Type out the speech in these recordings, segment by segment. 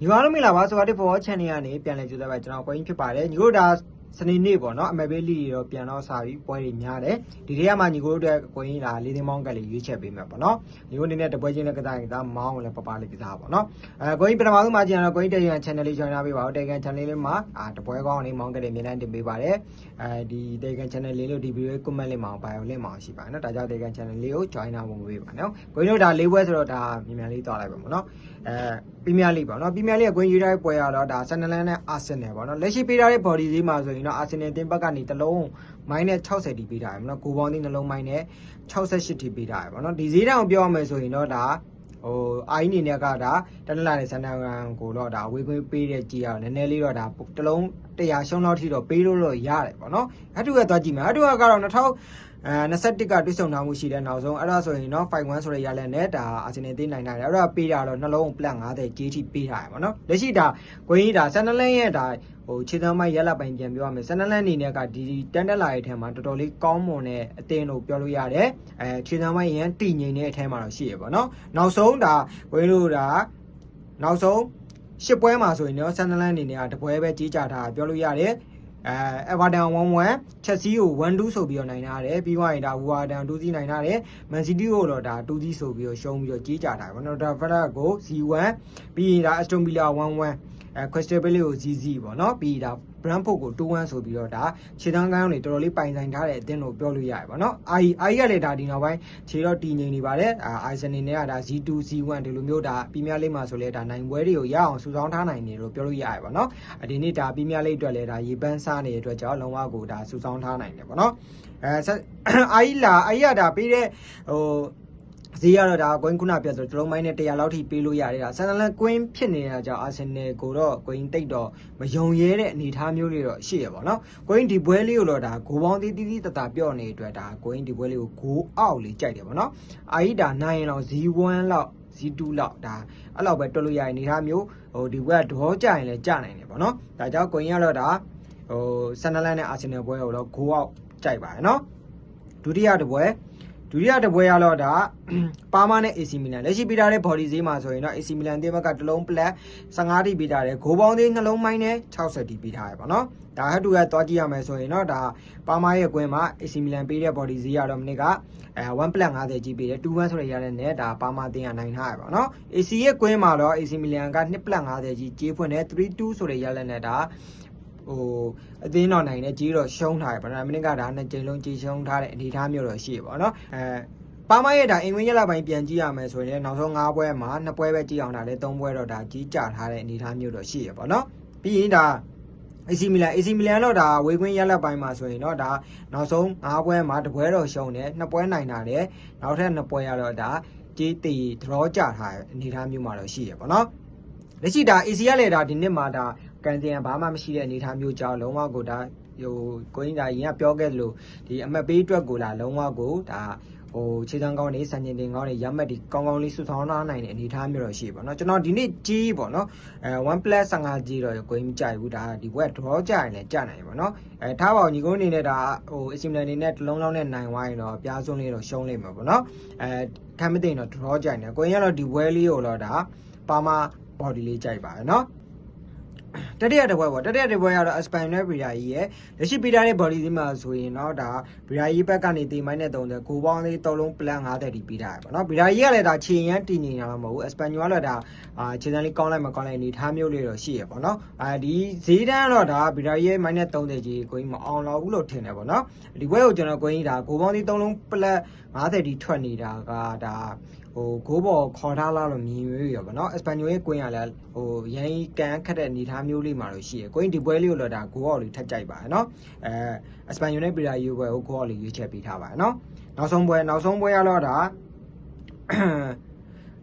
ညီမတို့မင်္ဂလာပါဆိုတော့ channel ကနေပြန်လည်ကြိုးစားပါကျွန်တော်ကိုင်းဖြစ်ပါတယ်ညီတို့ဒါ စနေနေ့ပေါ့နော်အမေဘေးလီတွေတော့ပြန်တော့စာပြီးပွဲတွေများတယ်ဒီတည်းကမှညီကိုတို့အတွက်ကိုင်းဒါလေးသိန်းမောင်းကလေးရွေးချက်ပေးမယ်ပေါ့နော်ညီကိုအနေနဲ့တပွဲချင်းလည်းကစားရင်ဒါမောင်းလည်းပပလေးကစားပါပေါ့နော်အဲကိုင်းပထမဆုံးမှကျန်တော့ကိုင်းတေရန် channel လေး join ထားပေးပါဦးတေကန် channel လေးမှာအာတပွဲကောင်းလေးမောင်းကလေးအမြဲတမ်းတင်ပေးပါတယ်အဲဒီတေကန် channel လေးလို့ဒီ video comment လေးမှာ bio link မှာရှိပါတယ်နော်ဒါကြောင့်တေကန် channel လေးကို join ထားဖို့ပေးပါနော်ကိုင်းတို့ဒါလေးပွဲဆိုတော့ဒါမြန်မြန်လေးသွားလိုက်ပါပေါ့နော်အဲပီးမီးယားလိပေါ့နော်ပီးမီးယားလိကကိုင်းရွေးထားတဲ့ပွဲရတော့ဒါဆန်နလန်နဲ့အာဆင်နယ်ပေါ့နော်လက်ရှိပေးထားတဲ့ body ဈေးမှာဆိုရင်တော့အာဆင်နယ်တင်းဘက်ကနေတစ်လုံးမိုင်းနဲ့60တီပေးထားရပေါ့နော်ကိုပေါင်းသိန်းနှလုံးမိုင်းနဲ့68တီပေးထားရပေါ့နော်ဒီဈေးတောင်ပြောရမယ်ဆိုရင်တော့ဒါဟိုအိုင်းနေနဲ့ကဒါတနလာနဲ့ဆန်နလန်ကိုတော့ဒါဝေခွင့်ပေးတဲ့ကြီးအောင်နည်းနည်းလေးတော့ဒါတစ်လုံး100ရှုံးလောက်ထိတော့ပေးလို့တော့ရတယ်ပေါ့နော်အတူကသွားကြည့်မယ်အတူကတော့2000 အဲ21ကတွိဆုံနာမှုရှိတဲ့နောက်ဆုံးအဲ့ဒါဆိုရင်တော့51ဆိုတဲ့ရလန်နဲ့ဒါအာဆင်နယ်သိနိုင်တာလေအဲ့ဒါပေးတာတော့နှလုံးပလန့်50 GT ပေးထားရပါတော့လက်ရှိဒါဂွင်းကြီးဒါ12လန်းရဲ့ဒါဟိုခြေသမ်းမိုက်ရလပိုင်ပြန်ပြောရမယ်12လန်းနေနဲ့ကဒီတန်တက်လာရဲ့ထဲမှာတော်တော်လေးကောင်းမွန်တဲ့အသင်းလို့ပြောလို့ရတယ်အဲခြေသမ်းမိုက်ရန်တည်ငြိမ်တဲ့အထဲမှာတော့ရှိရပါတော့နောက်ဆုံးဒါဂွင်းတို့ဒါနောက်ဆုံးရှစ်ပွဲမှာဆိုရင်တော့ဆန်နလန်အနေနဲ့ကတပွဲပဲကြီးကြတာပြောလို့ရတယ် အဲအဗာတန်1-1ချက်စီကို1-2ဆိုပြီးတော့နိုင်ထားတယ်ပြီးသွားရင်ဒါဝူဝါတန်2စီးနိုင်ထားတယ်မန်စီးတီးကိုတော့ဒါ2စီးဆိုပြီးတော့ရှုံးပြီးတော့ကြီးကြတာပေါ့နော်ဒါဖက်ကို Z1 ပြီးရင်ဒါအက်စတိုမီလာ1-1အဲခွက်စတယ်ဘယ်လီကို ZZ ပေါ့နော်ပြီးဒါ Brentford ကို2-1ဆိုပြီးတော့ဒါခြေတန်းကန်းတွေတော်တော်လေးပိုင်ဆိုင်ထားတဲ့အသင်းလို့ပြောလို့ရတယ်ပေါ့နော်အာအာကလည်းဒါဒီနောက်ပိုင်းခြေတော့တည်ငြိမ်နေပါတယ်အာအိုင်ဆန်နေနဲ့ကဒါ Z2 Z1 ဒီလိုမျိုးဒါပီးမီးယားလိမှာဆိုလဲဒါနိုင်ပွဲတွေကိုရအောင်စုဆောင်းထားနိုင်တယ်လို့ပြောလို့ရတယ်ပေါ့နော်ဒီနေ့ဒါပီးမီးယားလိအတွက်လည်းဒါရေပန်းစားနေတဲ့အတွက်ကြောင့်လုံးဝကိုဒါစုဆောင်းထားနိုင်တယ်ပေါ့နော်အဲအာီလာအာီကဒါပေးတဲ့ဟို ဈေးရတော့ဒါကွင်းခုနပြဆိုတလုံးမိုင်းနဲ့100လောက်ထိပေးလို့ရတယ်ဒါဆန်နလန်ကွင်းဖြစ်နေတာကြောင့်အာဆင်နယ်ကိုတော့ကွင်းတိတ်တော့မယုံရဲတဲ့အနေအထားမျိုးတွေတော့ရှိရပါတော့ကွင်းဒီပွဲလေးကိုတော့ဒါဂိုပေါင်းတီးတီးတီးတတပြော့နေအတွက်ဒါကွင်းဒီပွဲလေးကိုဂိုအောက်လေးကြိုက်တယ်ပေါ့နော်အာဤဒါ9လောက် Z1 လောက် Z2 လောက်ဒါအဲ့လောက်ပဲတွက်လို့ရရင်အနေအထားမျိုးဟိုဒီဘက်ကဒေါကြရင်လည်းကြနိုင်တယ်ပေါ့နော်ဒါကြောင့်ကွင်းကတော့ဒါဟိုဆန်နလန်နဲ့အာဆင်နယ်ပွဲကိုတော့ဂိုအောက်ကြိုက်ပါတယ်နော်ဒုတိယတစ်ပွဲ ဒုတိယတစ်ပွဲရတော့ဒါပါမာနဲ့ AC Milan လက်ရှိပေးထားတဲ့ body ဈေးမှာဆိုရင်တော့ AC Milan တင်းဘက်ကတစ်လုံး plus 15တိပေးထားတယ်ဂိုးပေါင်းသေးနှလုံးမိုင်းနဲ့60တိပေးထားရပါတော့ဒါဟတ်တူကသွားကြည့်ရမယ်ဆိုရင်တော့ဒါပါမာရဲ့ကွင်းမှာ AC Milan ပေးတဲ့ body ဈေးရတော့မနစ်ကအဲ1 plus 50ကြီးပေးတယ်2-1ဆိုရရတဲ့နဲ့ဒါပါမာတင်းကနိုင်ထားရပါတော့ AC ရဲ့ကွင်းမှာတော့ AC Milan က2 plus 50ကြီးကြေးဖွင့်တယ်3-2ဆိုရရလက်နဲ့ဒါ ဟိုအသင်းတော်နိုင်တဲ့ကြီးတော့ရှုံးထားတယ်ဗနာမနစ်ကဒါနှစ်ကြိမ်လုံးကြီးရှုံးထားတဲ့အနေအထားမျိုးတော့ရှိရပါတော့အဲပါမရဲ့ဒါအင်ဝင်ရလာပိုင်းပြန်ကြည့်ရမယ်ဆိုရင်နောက်ဆုံး၅ပွဲမှာ၂ပွဲပဲကြည့်အောင်ဒါလည်း၃ပွဲတော့ဒါကြီးကြထားတဲ့အနေအထားမျိုးတော့ရှိရပါတော့ပြီးရင်ဒါ AC Milan AC Milan တော့ဒါဝေခွင့်ရလက်ပိုင်းမှာဆိုရင်တော့ဒါနောက်ဆုံး၅ပွဲမှာတစ်ပွဲတော့ရှုံးတယ်နှစ်ပွဲနိုင်တာတယ်နောက်ထပ်နှစ်ပွဲရတော့ဒါကြီးတီ draw ကြထားတဲ့အနေအထားမျိုးမှာတော့ရှိရပါတော့လက်ရှိဒါ AC ရလည်းဒါဒီနှစ်မှာဒါ ကန်တင်ဘာမှမရှိတဲ့အနေအထားမျိုးကြောင့်လုံးဝကိုဒါဟိုကိုင်းဒါရင်ကပြောခဲ့လို့ဒီအမတ်ပေးအတွက်ကိုလာလုံးဝကိုဒါဟိုခြေစမ်းကောင်းနေစံကျင်တင်ကောင်းနေရမှတ်ဒီကောင်းကောင်းလေးစုဆောင်းလာနိုင်တဲ့အနေအထားမျိုးတော့ရှိပါတော့ကျွန်တော်ဒီနေ့ကြီးပေါ့နော်အဲ1 plus 15ကြီးတော့ကိုင်းမကြိုက်ဘူးဒါဒီ web draw ကြရင်လည်းကြနိုင်ပါတော့အဲထားပါအောင်ညီကုန်းအနေနဲ့ဒါဟို assembly အနေနဲ့တစ်လုံးလုံးနဲ့နိုင်သွားရင်တော့ပြားစွန်းလေးတော့ရှုံးလိမ့်မှာပေါ့နော်အဲခံမသိရင်တော့ draw ကြိုင်တယ်ကိုင်းကတော့ဒီ well လေးကိုတော့ဒါပါမ body လေးကြိုက်ပါတယ်နော် တတိယတစ်ပွဲပေါ့တတိယတစ်ပွဲကတော့ Aspan နဲ့ Bria ကြီးရဲ့လက်ရှိပေးထားတဲ့ body ဒီမှာဆိုရင်တော့ဒါ Bria ကြီးဘက်ကနေတီမိုင်းနဲ့30ကိုပေါင်းလေး3လုံး plan 50တီပေးထားရပါတော့ Bria ကြီးကလည်းဒါခြေရန်တည်နေတာမဟုတ်ဘူး Aspan ကလည်းဒါအာခြေစမ်းလေးကောင်းလိုက်မကောင်းလိုက်အနေထားမျိုးလေးတော့ရှိရပါတော့အာဒီဈေးတန်းတော့ဒါ Bria ကြီးရဲ့မိုင်းနဲ့30ကြီးကိုကြီးမအောင်တော့ဘူးလို့ထင်တယ်ပေါ့နော်ဒီပွဲကိုကျွန်တော်ကိုကြီးဒါကိုပေါင်းလေး3လုံး plan 50တီထွက်နေတာကဒါ ဟိုဂိုးဘော်ခေါ်ထားလာလို့မြင်ရရပါတော့အက်စပန်ညိုရဲ့ကွင်းရလဲဟိုရန်ကန်ခတ်တဲ့အနေထားမျိုးလေးမှာတော့ရှိရကွင်းဒီပွဲလေးကိုတော့ဒါဂိုးအော်လေးထက်ကြိုက်ပါနော်အဲအက်စပန်ညိုနဲ့ပီရာယူပွဲကိုဂိုးအော်လေးရွေးချယ်ပေးထားပါနော်နောက်ဆုံးပွဲနောက်ဆုံးပွဲရတော့ဒါ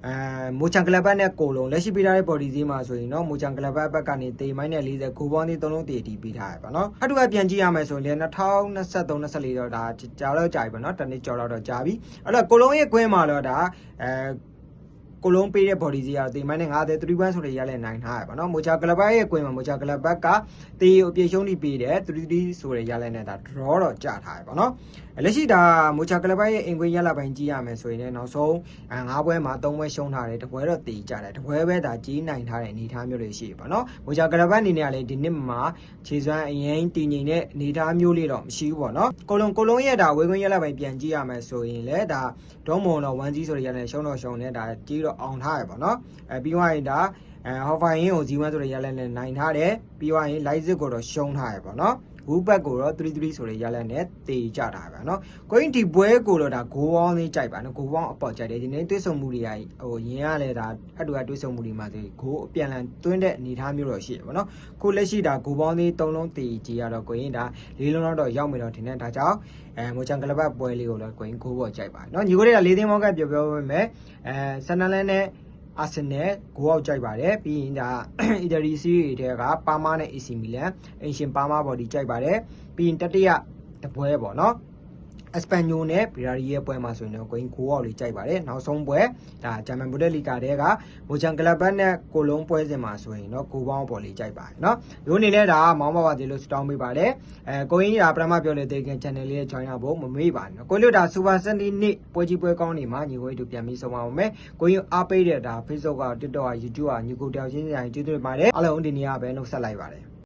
အဲမိုချန်ကလပ်ဘတ်နဲ့ကိုလုံးလက်ရှိပေးထားတဲ့ body ဈေးမှာဆိုရင်တော့မိုချန်ကလပ်ဘတ်ဘက်ကနေတေမိုင်းနဲ့40ကိုပေါင်းသေး3လုံးတည်တည်ပေးထားရပါတော့အတူကပြန်ကြည့်ရမယ်ဆိုရင်2023 24တော့ဒါကြာတော့ကြာပြီပေါ့နော်တနည်းကြော်တော့ကြာပြီအဲ့တော့ကိုလုံးရဲ့ကွင်းမှာတော့ဒါအဲ ကိုလုံးပေးတဲ့ body စီကတော့တေမိုင်းနဲ့90 3 1ဆိုတဲ့ရလဲနိုင်ထားရပါတော့မိုချာကလဘတ်ရဲ့ကွင်မှာမိုချာကလဘတ်ကတေကိုအပြေရှုံးပြီးပေးတယ်3 3ဆိုတဲ့ရလဲနဲ့ဒါ draw တော့ကြထားရပါတော့လက်ရှိဒါမိုချာကလဘတ်ရဲ့အင်ကွင်းရလာပိုင်းကြည့်ရမယ်ဆိုရင်လည်းနောက်ဆုံး၅ပွဲမှာ၃ပွဲရှုံးထားတယ်တပွဲတော့တေကြတယ်တပွဲပဲဒါကြီးနိုင်ထားတဲ့အနေအထားမျိုးတွေရှိပါတော့မိုချာကလဘတ်အနေနဲ့ကလည်းဒီနှစ်မှာခြေစွမ်းအရင်တည်ငြိမ်တဲ့အနေအထားမျိုးလေးတော့မရှိဘူးပေါ့နော်ကိုလုံးကိုလုံးရဲ့ဒါဝေခွင့်ရလာပိုင်းပြန်ကြည့်ရမယ်ဆိုရင်လည်းဒါဒေါမွန်တော့1ကြီးဆိုတဲ့ရလဲရှုံးတော့ရှုံးတယ်ဒါကြီးတော့အောင်ထားရပါတော့အဲပြီးသွားရင်ဒါ အဲဟော်ဖိုင်ရင်ကိုဇီဝမ်းဆိုတဲ့ရလဲနဲ့နိုင်ထားတယ်ပြီးသွားရင် light zip ကိုတော့ရှုံးထားရပါတော့ဝူဘက်ကိုတော့33ဆိုတဲ့ရလက်နဲ့တေကြတာပဲเนาะကိုင်းဒီပွဲကိုတော့ဒါဂိုးပေါင်းလေးကြိုက်ပါเนาะဂိုးပေါင်းအပေါ်ကြိုက်တယ်ဒီနေ့တွေးဆုံမှုတွေကဟိုရင်းရလဲဒါအတူအတွေးဆုံမှုတွေမှာဒီဂိုးအပြန်လန်တွင်းတဲ့အနေအထားမျိုးတော့ရှိတယ်ဗောနော်ကိုလက်ရှိဒါဂိုးပေါင်းလေး၃လုံးတေကြီးရတော့ကိုရင်ဒါ၄လုံးတော့ရောက်မယ်တော့ထင်တယ်ဒါကြောင့်အဲမိုချန်ကလဘတ်ပွဲလေးကိုလည်းကိုရင်ဂိုးပေါ်ကြိုက်ပါเนาะညီကိုတွေက၄သိန်းမောက်ကပြောပြောပေးမယ်အဲဆန်နလန်နဲ့ အာဆင်နယ်ဂိုးအောက်ကြိုက်ပါတယ်ပြီးရင်ဒါအီတလီစီးရီတွေကပါမာနဲ့ AC မီလန်အင်ရှင်ပါမာဘော်ဒီကြိုက်ပါတယ်ပြီးရင်တတိယတပွဲပေါ့နော် အစပန်ညိုနဲ့ဗီရာရီရဲ့ပွဲမှာဆိုရင်တော့ကိုင်းကိုအောက်လေးကြိုက်ပါတယ်နောက်ဆုံးပွဲဒါဂျာမန်ဘူဒက်လီကာတဲ့ကမိုချန်ကလပ်ဘတ်နဲ့ကိုလုံးပွဲစဉ်မှာဆိုရင်တော့ကိုပေါင်းပေါ်လေးကြိုက်ပါတယ်နော်ရိုးနေလဲဒါမောင်းပါပါသေးလို့စတောင်းပေးပါတယ်အဲကိုင်းရာပထမပြောလေတေကန် channel လေး join ရဖို့မမေ့ပါနဲ့ကိုလို့ဒါစူပါစန်ဒီနေ့ပွဲကြီးပွဲကောင်းနေမှာညီကိုတို့ပြန်ပြီးဆုံးပါအောင်မယ်ကိုင်းအားပေးတဲ့ဒါ Facebook က TikTok က YouTube ကညီကိုတယောက်ချင်းစီတိုင်းကျေးဇူးတင်ပါတယ်အားလုံးဒီနေ့ကပဲနှုတ်ဆက်လိုက်ပါတယ်